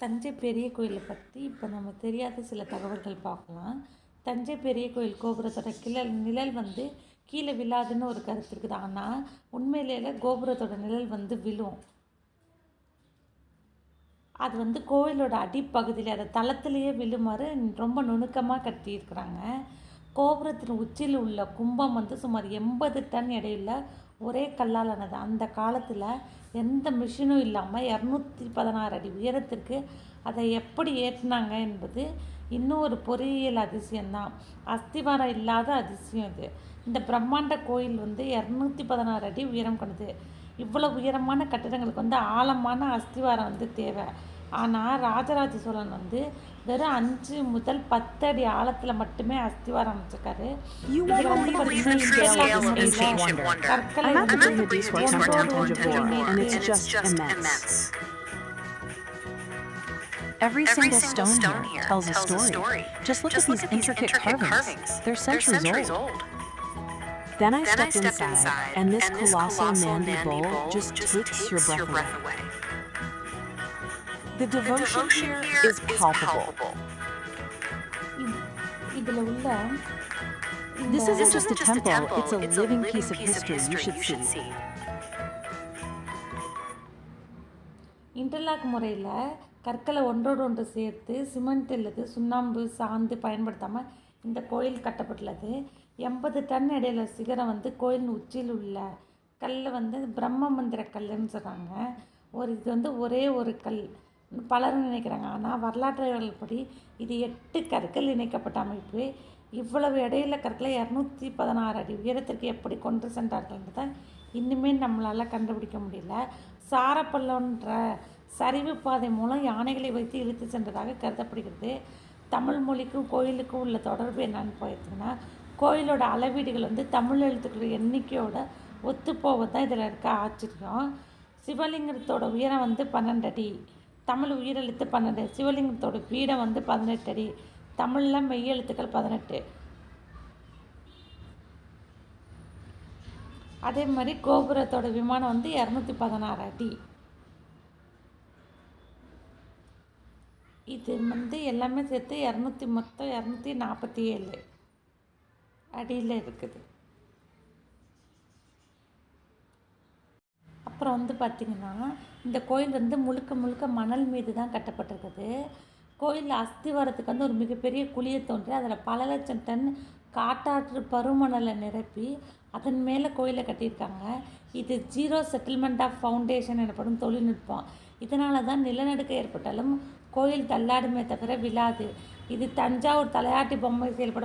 தஞ்சை பெரிய கோயிலை பற்றி இப்போ நம்ம தெரியாத சில தகவல்கள் பார்க்கலாம். தஞ்சை பெரிய கோயில் கோபுரத்தோட கிழல் நிழல் வந்து கீழே விழாதுன்னு ஒரு கருத்து இருக்குது. ஆனால் உண்மையிலேயே கோபுரத்தோட நிழல் வந்து விழும். அது வந்து கோயிலோட அடிப்பகுதியில் அதை தளத்திலேயே விழுமாறு ரொம்ப நுணுக்கமாக கட்டியிருக்கிறாங்க. கோபுரத்தின் உச்சியில் உள்ள கும்பம் வந்து சுமார் எண்பது டன் எடையுள்ள ஒரே கல்லால் ஆனது அந்த காலத்தில் எந்த மிஷினும் இல்லாமல் இரநூத்தி பதினாறு அடி உயரத்திற்கு அதை எப்படி ஏற்றினாங்க என்பது இன்னும் ஒரு பொறியியல் அதிசயம்தான். அஸ்திவாரம் இல்லாத அதிசயம் இது. இந்த பிரம்மாண்ட கோயில் வந்து இரநூத்தி பதினாறு அடி உயரம் கொண்டது. இவ்வளோ உயரமான கட்டிடங்களுக்கு வந்து ஆழமான அஸ்திவாரம் வந்து தேவை. ஆனால் ராஜராஜ சோழன் வந்து வெறும் அஞ்சு முதல் பத்து அடி ஆழத்தில் மட்டுமே அஸ்திவாரம் அமைச்சிருக்காரு. கற்களை I'm about to bring Hadiswar Temple on and it's just immense. Every single stone here tells a story. Just look at these intricate carvings. They're centuries old. Then I then stepped, I inside, inside, and this and colossal, this colossal bowl, bowl just, takes, your breath, your away. away. The devotion, the devotion here is palpable. Palpable. This இந்த isn't just a temple, it's a it's living piece of history. You should see. Interlock முறையில் கற்களை ஒன்றோடு ஒன்று சேர்த்து cement அல்லது சுண்ணாம்பு சாந்து பயன்படுத்தாமல் இந்த கோயில் கட்டப்பட்டுள்ளது. எண்பது டன் இடையில சிகரம் வந்து கோயிலின் உச்சியில் உள்ள கல் வந்து பிரம்ம மந்திர கல்லுன்னு சொல்கிறாங்க ஒரு இது வந்து ஒரே ஒரு கல். பலரும் நினைக்கிறாங்க. ஆனால் வரலாற்றாளர்கள் படி இது எட்டு கற்கள் இணைக்கப்பட்ட அமைப்பு. இவ்வளவு இடையில கற்களை இரநூத்தி பதினாறு அடி உயரத்திற்கு எப்படி கொண்டு சென்றார்கள்ன்றதை இன்னுமே நம்மளால் கண்டுபிடிக்க முடியல. சாரப்பல்லன்ற சரிவு பாதை மூலம் யானைகளை வைத்து இழுத்து சென்றதாக கருதப்படுகிறது. தமிழ் மொழிக்கும் கோயிலுக்கும் உள்ள தொடர்பு என்னன்னு போயிடுச்சுன்னா கோயிலோட அளவீடுகள் வந்து தமிழ் எழுத்துக்களோட எண்ணிக்கையோட ஒத்துப்போவது தான் இதில் இருக்க ஆச்சரியம். சிவலிங்கத்தோட உயரம் வந்து பன்னெண்டு அடி தமிழ் உயிரெழுத்து பன்னெண்டு சிவலிங்கத்தோட பீடம் வந்து பதினெட்டு அடி தமிழில் மெய்யெழுத்துக்கள் பதினெட்டு. அதே மாதிரி கோபுரத்தோட விமானம் வந்து இரநூத்தி பதினாறு அடி. இது வந்து எல்லாமே சேர்த்து இரநூத்தி மொத்தம் இரநூத்தி நாற்பத்தி ஏழு அடியில் இருக்குது. அப்புறம் வந்து பார்த்திங்கன்னா இந்த கோயில் வந்து முழுக்க முழுக்க மணல் மீது தான் கட்டப்பட்டிருக்குது. கோயிலில் அஸ்திவாரத்துக்கு வந்து ஒரு மிகப்பெரிய குழியை தோன்றி அதில் பல லட்சம் டன் காட்டாற்று பருமணலை நிரப்பி அதன் மேலே கோயிலை கட்டியிருக்காங்க. இது ஜீரோ செட்டில்மெண்ட் ஆஃப் ஃபவுண்டேஷன் எனப்படும் தொழில்நுட்பம். இதனால தான் நிலநடுக்கம் ஏற்பட்டாலும் கோயில் தள்ளாடுமே தவிர விழாது. இது தஞ்சாவூர் தலையாட்டி பொம்மை செயல்படும்